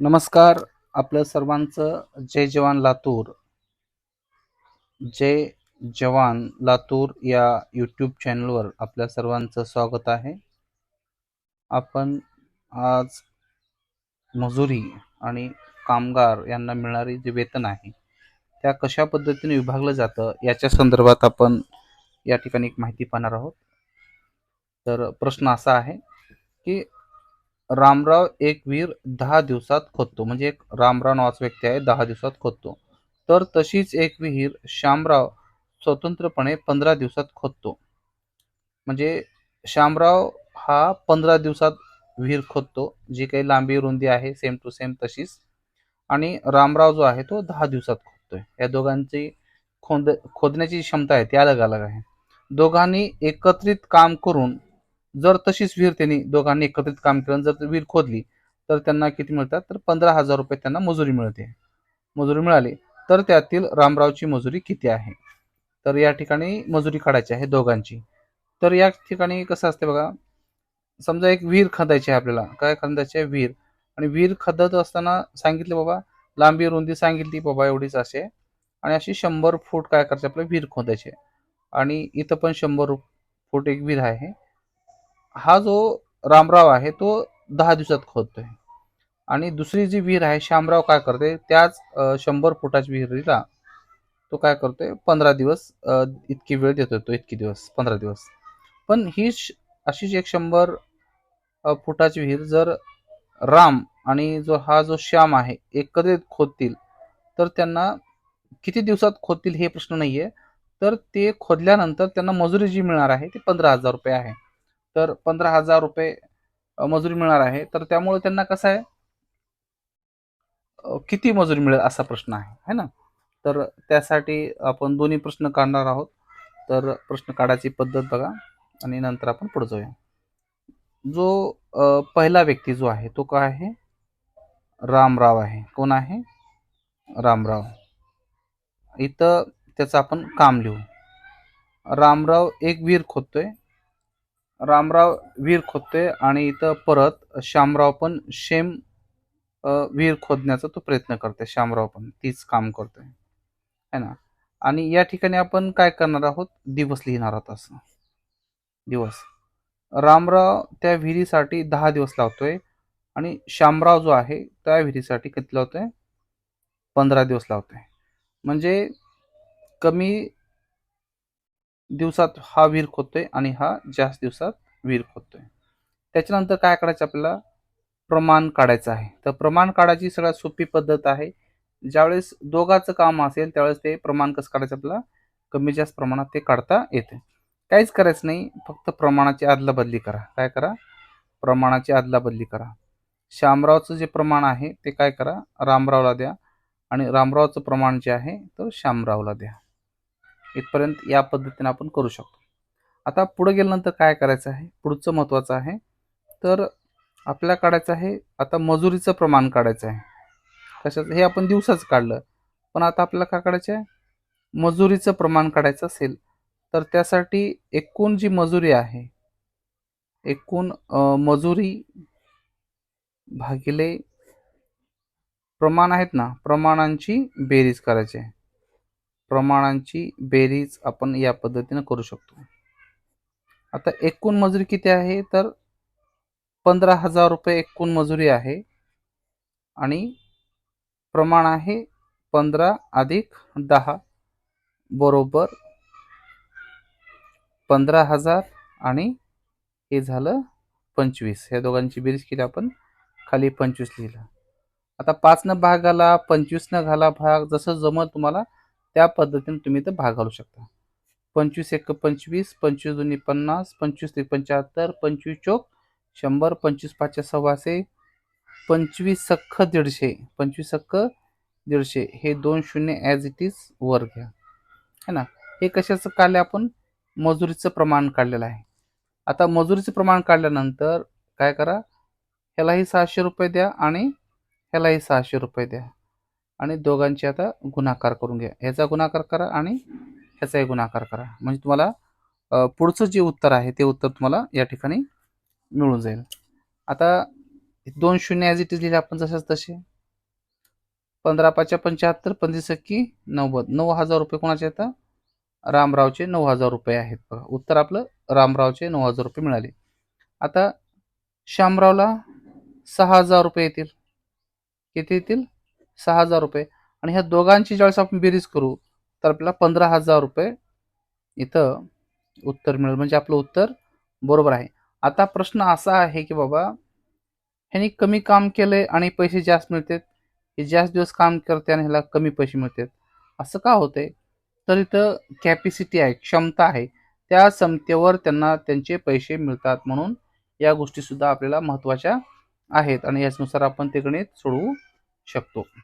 नमस्कार आपलं सर्वांचं जय जवान लातूर. जय जवान लातूर या यूट्यूब चॅनलवर आपल्या सर्वांचं स्वागत आहे. आपण आज मजुरी आणि कामगार यांना मिळणारी जे वेतन आहे त्या कशा पद्धतीने विभागलं जातं याच्या संदर्भात आपण या ठिकाणी एक माहिती पाहणार आहोत. तर प्रश्न असा आहे की रामराव एक विहीर दहा दिवसात खोदतो. म्हणजे एक रामराव नावाचा व्यक्ती आहे दहा दिवसात खोदतो. तर तशीच एक विहीर श्यामराव स्वतंत्रपणे पंधरा दिवसात खोदतो. म्हणजे श्यामराव हा पंधरा दिवसात विहीर खोदतो. जी काही लांबी रुंदी आहे सेम टू सेम तशीच. आणि रामराव जो आहे तो दहा दिवसात खोदतोय. या दोघांची खोद खोदण्याची क्षमता आहे ती अलग अलग आहे. दोघांनी एकत्रित काम करून जर तशीच विहीर त्यांनी दोघांनी एकत्रित काम केलं जर विहीर खोदली तर त्यांना किती मिळतात? तर पंधरा हजार रुपये त्यांना मजुरी मिळते. मजुरी मिळाली तर त्यातील रामरावची मजुरी किती आहे? तर या ठिकाणी मजुरी काढायची आहे दोघांची. तर या ठिकाणी कसं असते बघा समजा एक विहीर खदायची आहे आपल्याला. काय खंदायची आहे? विहीर. आणि विहीर खदत असताना सांगितलं बाबा लांबी रुंदी सांगितली बाबा एवढीच असे. आणि अशी शंभर फूट काय करायचे? आपल्याला विहीर खोदायची आणि इथं पण शंभर फूट एक विहीर आहे. हा जो रामराव आहे तो दहा दिवसात खोदतोय. आणि दुसरी जी विहीर आहे श्यामराव काय करते त्याच शंभर फुटाच्या विहिरीला तो काय करतोय पंधरा दिवस इतकी वेळ देतोय तो इतकी दिवस पंधरा दिवस. पण ही श- अशीच एक शंभर फुटाची विहीर जर राम आणि जो हा जो श्याम आहे एकत्रित खोदतील तर त्यांना किती दिवसात खोदतील हे प्रश्न नाहीये. तर ते खोदल्यानंतर त्यांना मजुरी जी मिळणार आहे ती पंधरा हजार रुपये आहे. तर पंधरा हजार रुपये मजुरी मिळणार आहे. तर त्यामुळे त्यांना कसं आहे किती मजुरी मिळेल असा प्रश्न आहे है ना? तर त्यासाठी आपण दोन्ही प्रश्न काढणार आहोत. तर प्रश्न काढायची पद्धत बघा आणि नंतर आपण पुढे जाऊया. जो पहिला व्यक्ती जो आहे तो काय आहे? रामराव आहे. कोण आहे? रामराव. इथं त्याचं आपण काम लिहू. रामराव एक विहीर खोदतोय. रामराव विहीर खोदतोय आणि इथं परत श्यामराव पण शेम विहीर खोदण्याचा तो प्रयत्न करतोय श्यामराव पण तीच काम करतोय. है ना? आणि या ठिकाणी आपण काय करणार आहोत? दिवस लिहिणार आहोत असं. दिवस. रामराव त्या विहिरीसाठी दहा दिवस लावतोय आणि श्यामराव जो आहे त्या विहिरीसाठी किती लावतोय? पंधरा दिवस लावतोय. म्हणजे कमी दिवसात हा विहीर खोदतोय आणि हा जास्त दिवसात विहीर खोदतोय. त्याच्यानंतर काय करायचं आपल्याला? प्रमाण काढायचं आहे. तर प्रमाण काढायची सगळ्यात सोपी पद्धत आहे. ज्यावेळेस दोघाचं काम असेल त्यावेळेस ते प्रमाण कसं काढायचं आपल्याला? कमी जास्त प्रमाणात ते काढता येते. काहीच करायचं नाही. फक्त प्रमाणाची अदलाबदली करा. काय करा? प्रमाणाची अदलाबदली करा. श्यामरावचं जे प्रमाण आहे ते काय करा? रामरावला द्या. आणि रामरावचं प्रमाण जे आहे तर श्यामरावला द्या. इथपर्यंत या पद्धतीने आपण करू शकतो. आता पुढे गेल्यानंतर काय करायचं आहे? पुढचं महत्त्वाचं आहे. तर आपल्याला काढायचं आहे आता मजुरीचं प्रमाण काढायचं आहे. कशाचं हे आपण दिवसाच काढलं. पण आता आपल्याला काय काढायचं आहे? मजुरीचं प्रमाण काढायचं असेल तर त्यासाठी एकूण जी मजुरी आहे एकूण मजुरी भागिले प्रमाण आहेत ना प्रमाणांची बेरीज करायची आहे. प्रमाणांची बेरीज आपण या पद्धतीने करू शकतो. आता एकूण मजुरी किती आहे? तर पंधरा हजार रुपये एकूण मजुरी आहे आणि प्रमाण आहे पंधरा अधिक दहा बरोबर पंधरा हजार आणि हे झालं पंचवीस. ह्या दोघांची बेरीज केली आपण खाली पंचवीस लिहिलं. आता पाचनं भागाला पंचवीसनं घाला भाग जसं जमत तुम्हाला त्या पद्धतीने तुम्ही इथं भाग घालू शकता. पंचवीस एक पंचवीस पंचवीस दोन्ही पन्नास पंचवीस ते पंच्याहत्तर पंचवीस चोक शंभर पंचवीस पाचशे सव्वाशे पंचवीस सख्ख दीडशे पंचवीस सख्ख दीडशे. हे दोन शून्य ॲज इट इज वर घ्या. है ना? हे कशाचं काढलं आपण? मजुरीचं प्रमाण काढलेलं आहे. आता मजुरीचं प्रमाण काढल्यानंतर काय करा? ह्यालाही सहाशे रुपये द्या आणि ह्यालाही सहाशे रुपये द्या. आणि दोघांचे आता गुणाकार करून घ्या. ह्याचा गुणाकार करा आणि ह्याचाही गुणाकार करा. म्हणजे तुम्हाला पुढचं जे उत्तर आहे ते उत्तर तुम्हाला या ठिकाणी मिळून जाईल. आता दोन शून्य ॲज इट इज लिहिले आपण जसेच तसे. पंधरा पाचच्या पंच्याहत्तर पंचवीसक्की नव्वद. नऊ हजार रुपये कोणाचे आता रामरावचे नऊ हजार रुपये आहेत बघा. उत्तर आपलं रामरावचे नऊ हजार रुपये मिळाले. आता श्यामरावला सहा हजार रुपये येतील. किती येतील? सहा हजार रुपये. आणि ह्या दोघांची ज्यावेळेस आपण बेरीज करू तर आपल्याला पंधरा हजार रुपये इथं उत्तर मिळेल. म्हणजे आपलं उत्तर बरोबर आहे. आता प्रश्न असा आहे की बाबा ह्यानी कमी काम केले आणि पैसे जास्त मिळतात. हे जास्त दिवस काम करते आणि ह्याला कमी पैसे मिळतात. असं का होतंय? तर इथं कॅपॅसिटी आहे क्षमता आहे. त्या क्षमतेवर त्यांना त्यांचे पैसे मिळतात म्हणून या गोष्टी सुद्धा आपल्याला महत्त्वाच्या आहेत. आणि याचनुसार आपण ते गणित सोडवू शकतो.